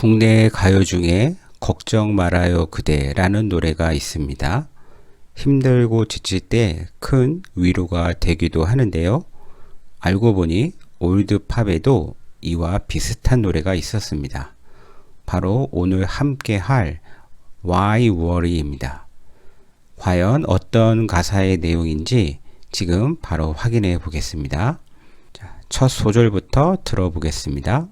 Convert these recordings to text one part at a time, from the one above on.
국내 가요 중에 걱정 말아요 그대라는 노래가 있습니다. 힘들고 지칠 때 큰 위로가 되기도 하는데요. 알고 보니 올드팝에도 이와 비슷한 노래가 있었습니다. 바로 오늘 함께 할 Why Worry입니다. 과연 어떤 가사의 내용인지 지금 바로 확인해 보겠습니다. 자, 첫 소절부터 들어보겠습니다.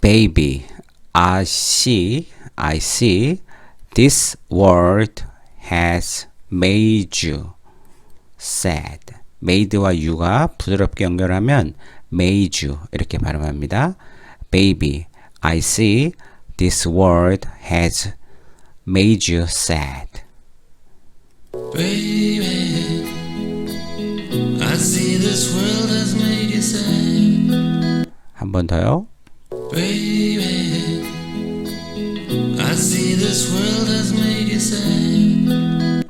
Baby, I see I see, this world has made you sad. made와 you가 부드럽게 연결하면 made you 이렇게 발음합니다. Baby, I see, this world has made you sad. 한 번 더요. Baby, I see this world has made you sad.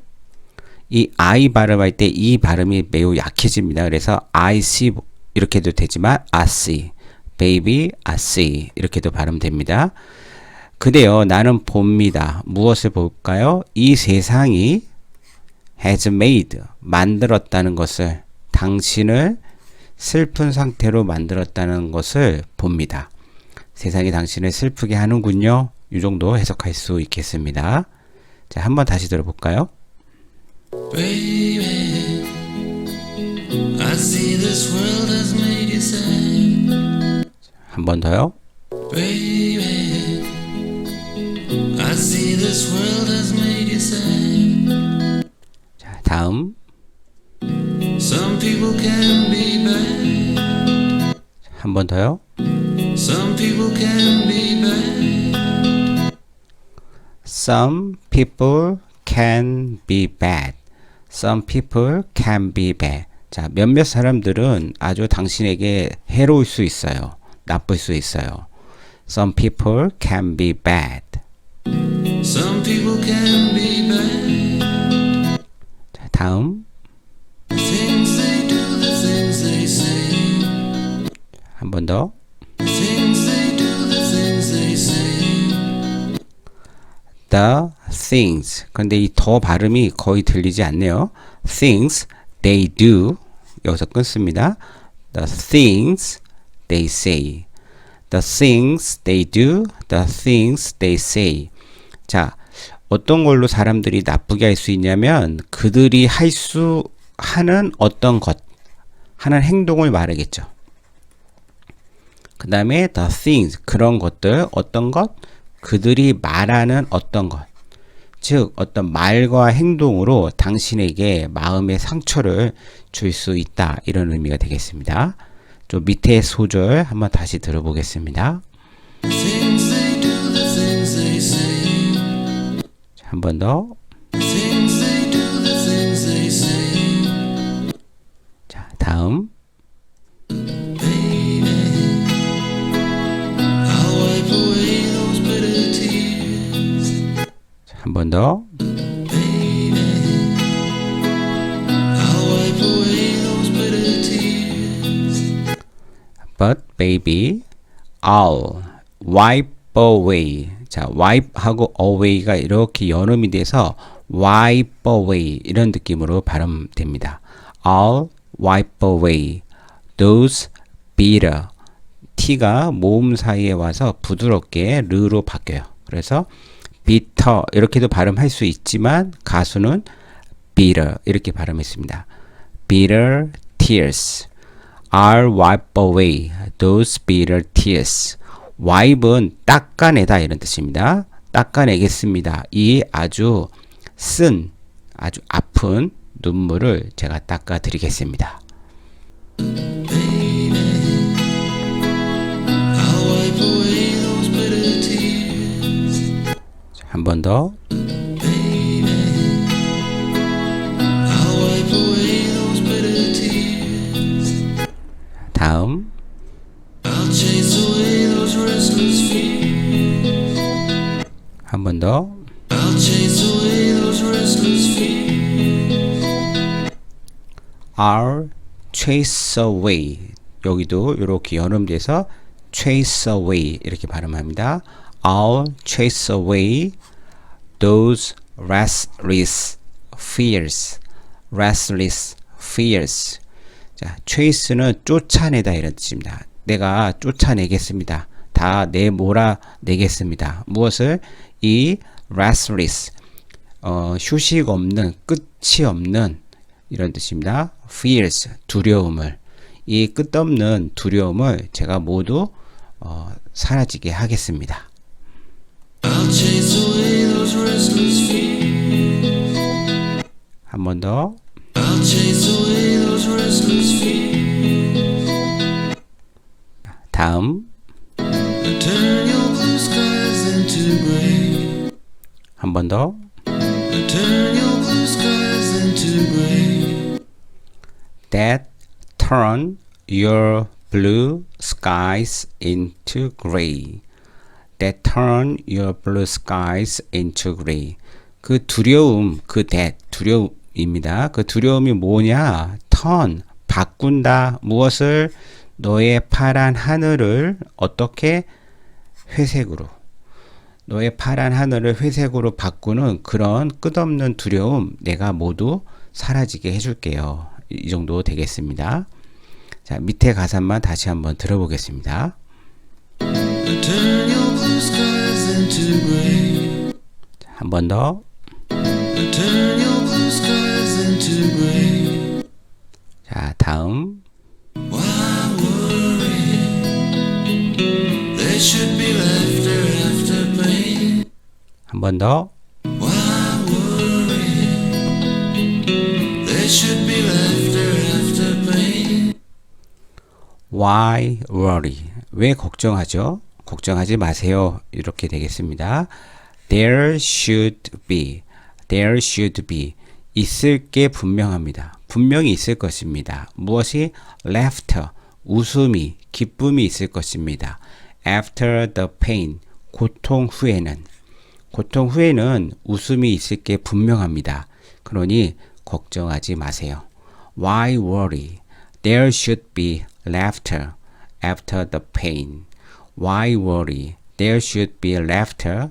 이 I 발음할 때 이 발음이 매우 약해집니다. 그래서 I see 이렇게 해도 되지만 I see, baby, I see 이렇게도 발음됩니다. 그대요, 나는 봅니다. 무엇을 볼까요? 이 세상이 has made 만들었다는 것을 당신을 슬픈 상태로 만들었다는 것을 봅니다. 세상이 당신을 슬프게 하는군요. 이 정도 해석할 수 있겠습니다. 자, 한번 다시 들어볼까요? Baby, I see this world has made you sad. 한번 더요. Baby, 번 더요. Some people can be bad. Some people can be bad. Some people can be bad. 자, 몇몇 사람들은 아주 당신에게 해로울 수 있어요. 나쁠 수 있어요. Some people can be bad. Some people can be bad. 자, 다음. 한 번 더. The things. 근데 이 더 발음이 거의 들리지 않네요. Things they do. 여기서 끊습니다. The things they say. The things they do. The things they say. 자, 어떤 걸로 사람들이 나쁘게 할 수 있냐면 그들이 할 수 하는 어떤 것, 하는 행동을 말하겠죠. 그 다음에 the things 그런 것들 어떤 것 그들이 말하는 어떤 것 즉 어떤 말과 행동으로 당신에게 마음의 상처를 줄 수 있다 이런 의미가 되겠습니다. 좀 밑에 소절 한번 다시 들어보겠습니다. 한 번 더. 자, 다음. 번 더. But baby, I'll wipe away. 자, wipe하고 away가 이렇게 연음이 돼서 wipe away 이런 느낌으로 발음됩니다. I'll wipe away those bitter. t가 모음 사이에 와서 부드럽게 르로 바뀌어요. 그래서 bitter 이렇게도 발음할 수 있지만 가수는 bitter 이렇게 발음했습니다. bitter tears. I'll wipe away those bitter tears. wipe은 닦아내다 이런 뜻입니다. 닦아내겠습니다. 이 아주 쓴, 아주 아픈 눈물을 제가 닦아드리겠습니다. 한 번 더. 다음. 한 번 더. I'll chase away. 여기도 이렇게 연음돼서 chase away 이렇게 발음합니다. I'll chase away those restless fears. restless fears. 자, chase는 쫓아내다 이런 뜻입니다. 내가 쫓아내겠습니다. 다 내몰아 내겠습니다. 무엇을 이 restless 어, 휴식 없는 끝이 없는 이런 뜻입니다. fears 두려움을 이 끝없는 두려움을 제가 모두 어, 사라지게 하겠습니다. 한 번 더. I'll chase away those restless fears. 다음 Turn your blue skies into gray. 한번 더. Turn your blue skies into gray. That turn your blue skies into gray. That turn your blue skies into gray. 그 두려움, 그 that 두려움입니다. 그 두려움이 뭐냐? turn 바꾼다. 무엇을 너의 파란 하늘을 어떻게 회색으로 너의 파란 하늘을 회색으로 바꾸는 그런 끝없는 두려움 내가 모두 사라지게 해줄게요. 이 정도 되겠습니다. 자, 밑에 가사만 다시 한번 들어보겠습니다. 한 번 더. 자, 다음. 한 번 더. Why worry? 왜 걱정하죠? 걱정하지 마세요. 이렇게 되겠습니다. There should be. There should be. 있을 게 분명합니다. 분명히 있을 것입니다. 무엇이? laughter. 웃음이, 기쁨이 있을 것입니다. After the pain. 고통 후에는. 고통 후에는 웃음이 있을 게 분명합니다. 그러니 걱정하지 마세요. Why worry? There should be laughter after the pain. Why worry? There should be laughter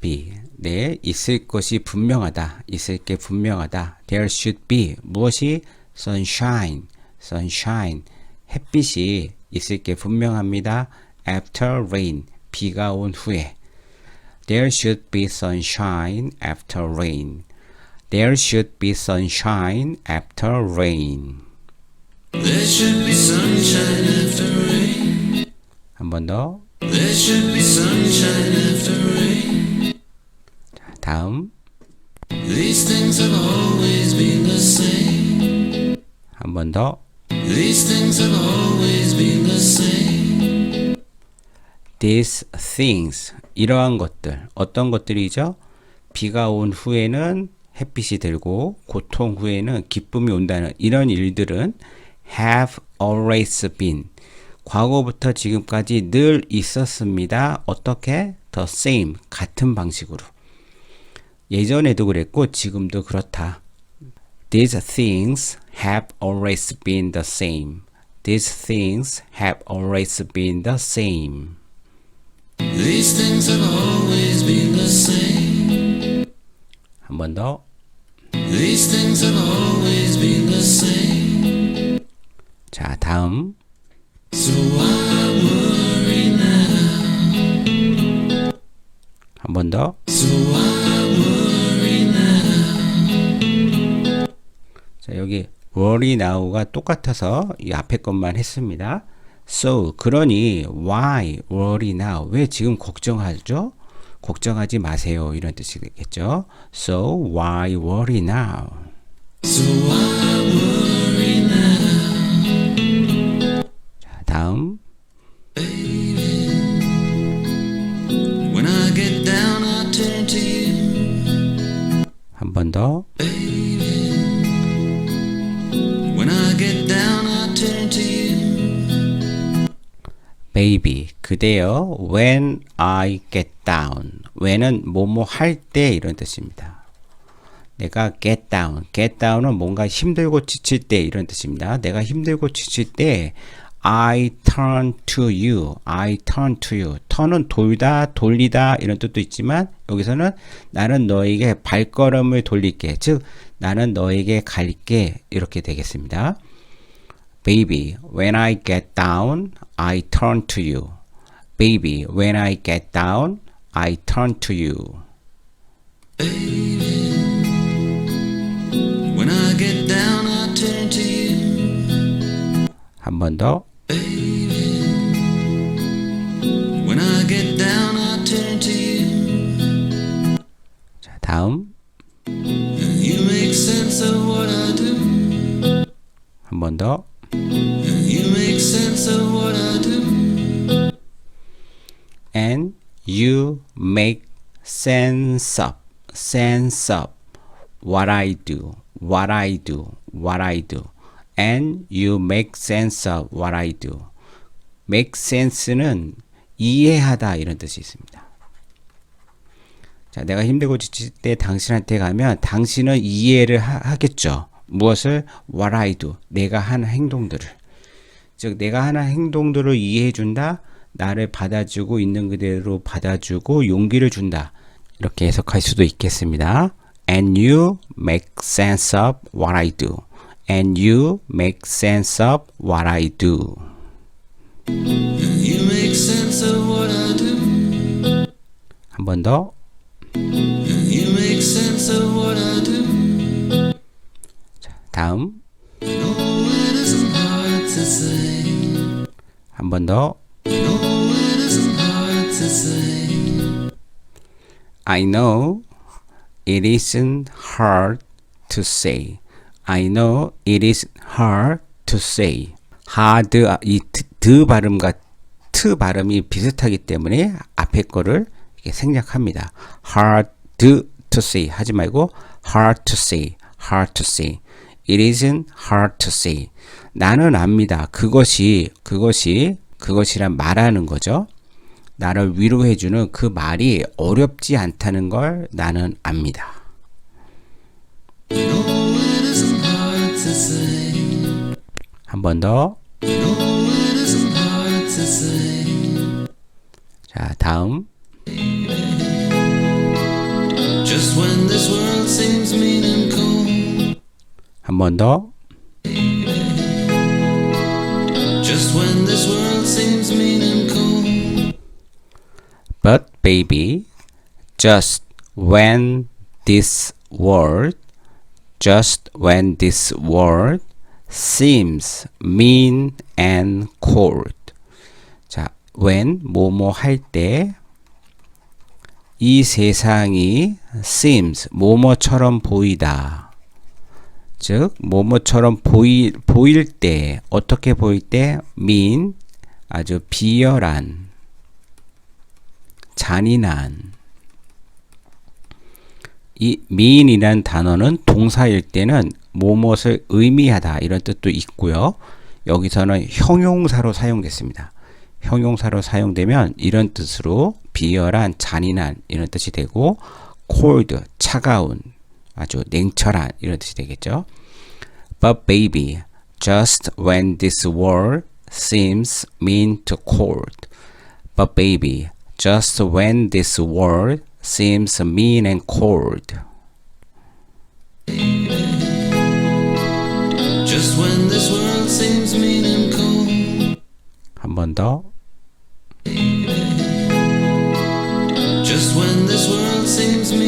be be. 네, 있을 것이 분명하다. 있을 게 분명하다. There should be. 무엇이? sunshine. sunshine. 햇빛이 있을 게 분명합니다. After rain. 비가 온 후에. There should be sunshine after rain. There should be sunshine after rain. There should be sunshine after rain. 한 번 더. There should be sunshine after rain. 다음. These things have always been the same. 한번 더. These things have always been the same. These things. 이러한 것들. 어떤 것들이죠? 비가 온 후에는 햇빛이 들고 고통 후에는 기쁨이 온다는 이런 일들은 have always been. 과거부터 지금까지 늘 있었습니다. 어떻게? The same. 같은 방식으로. 예전에도 그랬고 지금도 그렇다. These things have always been the same. These things have always been the same. These things have always been the same. 한 번 더. These things have always been the same. 자, 다음. So why worry now? 한 번 더. So why 자, 여기 worry now가 똑같아서 이 앞에 것만 했습니다. So, 그러니 why worry now? 왜 지금 걱정하죠? 걱정하지 마세요. 이런 뜻이겠죠. So, why worry now? So worry now? 자, 다음. 한 번 더. Baby. Baby 그대여 when I get down when은 뭐뭐 할 때 이런 뜻입니다. 내가 get down, get down은 뭔가 힘들고 지칠 때 이런 뜻입니다. 내가 힘들고 지칠 때 I turn to you, I turn to you. turn은 돌다, 돌리다 이런 뜻도 있지만 여기서는 나는 너에게 발걸음을 돌릴게. 즉 나는 너에게 갈게 이렇게 되겠습니다. Baby, when I get down, I turn to you. Baby, when I get down, I turn to you. When I get down, I turn to you. 한 번 더. When I get down, I turn to you. 자, 다음. You make sense of what I do. 한 번 더. Make sense of, sense of what I do, what I do, what I do. And you make sense of what I do. make sense는 이해하다 이런 뜻이 있습니다. 자, 내가 힘들고 지칠 때 당신한테 가면 당신은 이해를 하, 겠죠 무엇을? What I do. 내가 하는 행동들을. 즉, 내가 하는 행동들을 이해해 준다. 나를 받아주고 있는 그대로 받아주고 용기를 준다. 이렇게 해석할 수도 있겠습니다. And you make sense of what I do. And you make sense of what I do. You make sense of what I do. 한번 더. You make sense of what I do. 다음. 한 번 더. I know it isn't hard to say. I know it is hard to say. hard 이 드, 드 발음과 트 발음이 비슷하기 때문에 앞에 거를 생략합니다. hard to say 하지 말고 hard to say, hard to say. It isn't hard to say. 나는 압니다. 그것이 그것이 그것이란 말하는 거죠. 나를 위로해주는 그 말이 어렵지 않다는 걸 나는 압니다. 한 번 더. 자, 다음. Just when this world seems mean and cold. 한번 더. But baby, just when this world, just when this world seems mean and cold. 자, when 뭐뭐 할 때 이 세상이 seems 뭐뭐처럼 보이다. 즉 뭐뭐처럼 보이 보일 때 어떻게 보일 때 mean 아주 비열한 잔인한 이 mean이라는 단어는 동사일 때는 뭐뭇을 의미하다 이런 뜻도 있고요. 여기서는 형용사로 사용됐습니다. 형용사로 사용되면 이런 뜻으로 비열한, 잔인한 이런 뜻이 되고 cold, 차가운, 아주 냉철한 이런 뜻이 되겠죠. But baby, just when this world seems mean to cold. But baby, just when this world seems mean and cold. Just when this world seems mean and cold. 한 번 더. Just when this world seems mean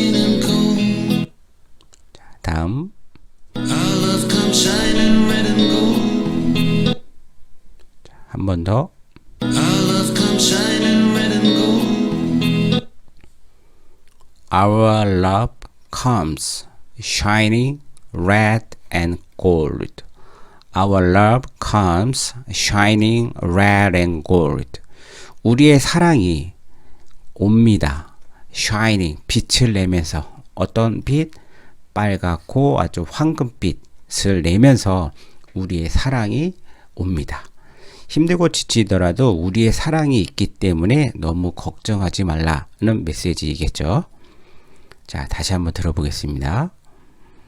Our love comes shining red and gold. Our love comes shining red and gold. 우리의 사랑이 옵니다. shining 빛을 내면서 어떤 빛? 빨갛고 아주 황금빛을 내면서 우리의 사랑이 옵니다. 힘들고 지치더라도 우리의 사랑이 있기 때문에 너무 걱정하지 말라는 메시지이겠죠. 자, 다시 한번 들어보겠습니다.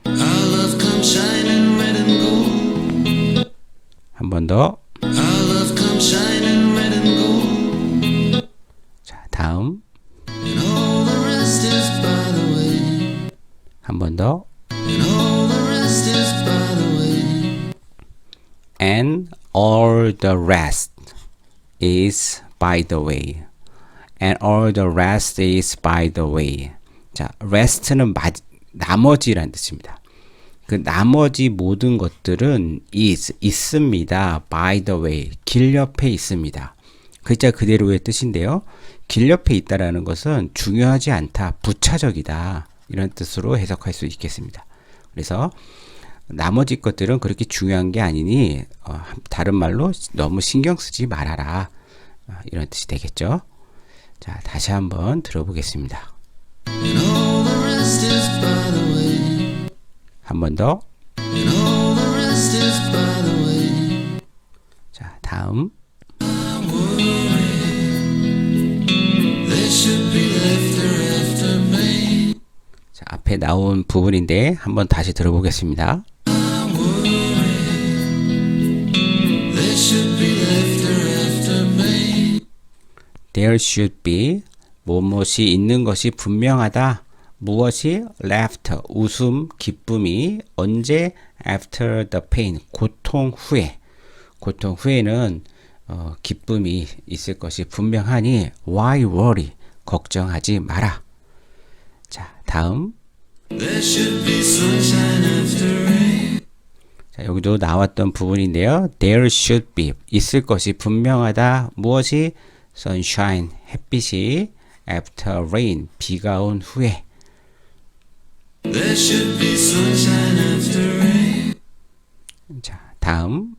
Our love comes shining red and gold. 한번 더. Our love comes shining red and gold. 자, 다음. 한 번 더. And all the rest is by the way. And all the rest is by the way. 자, rest는 마, 나머지란 뜻입니다. 그 나머지 모든 것들은 is 있습니다. by the way 길 옆에 있습니다. 글자 그대로의 뜻인데요. 길 옆에 있다라는 것은 중요하지 않다, 부차적이다 이런 뜻으로 해석할 수 있겠습니다. 그래서 나머지 것들은 그렇게 중요한 게 아니니 어, 다른 말로 너무 신경 쓰지 말아라 어, 이런 뜻이 되겠죠. 자 다시 한번 들어보겠습니다. 한 번 더. And all the rest is by the way. 자 다음. They should be after after me. 자 앞에 나온 부분인데 한번 다시 들어보겠습니다. They should be after after me. There should be 무엇이 있는 것이 분명하다. 무엇이 left 웃음 기쁨이 언제 after the pain 고통 후에 고통 후에는 어, 기쁨이 있을 것이 분명하니 why worry 걱정하지 마라. 자 다음 There should be sunshine after rain. 자, 여기도 나왔던 부분인데요. There should be 있을 것이 분명하다. 무엇이 sunshine 햇빛이 after rain 비가 온 후에. 자 다음.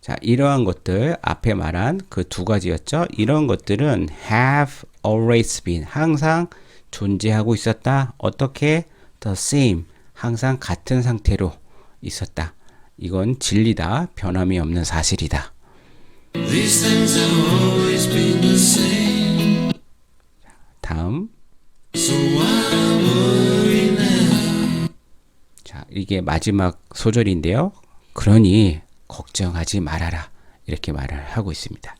자 이러한 것들 앞에 말한 그 두 가지였죠. 이런 것들은 have always been 항상 존재하고 있었다. 어떻게 the same 항상 같은 상태로 있었다. 이건 진리다. 변함이 없는 사실이다. 다음? 자, 이게 마지막 소절인데요. 그러니 걱정하지 말아라. 이렇게 말을 하고 있습니다.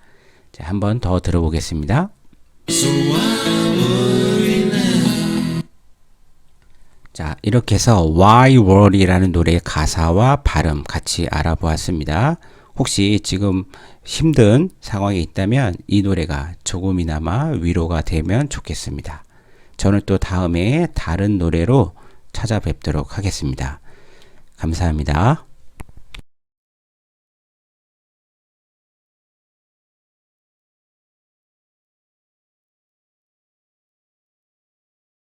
자, 한번 더 들어보겠습니다. 자, 이렇게 해서 Why Worry라는 노래의 가사와 발음 같이 알아보았습니다. 혹시 지금 힘든 상황에 있다면 이 노래가 조금이나마 위로가 되면 좋겠습니다. 저는 또 다음에 다른 노래로 찾아뵙도록 하겠습니다. 감사합니다.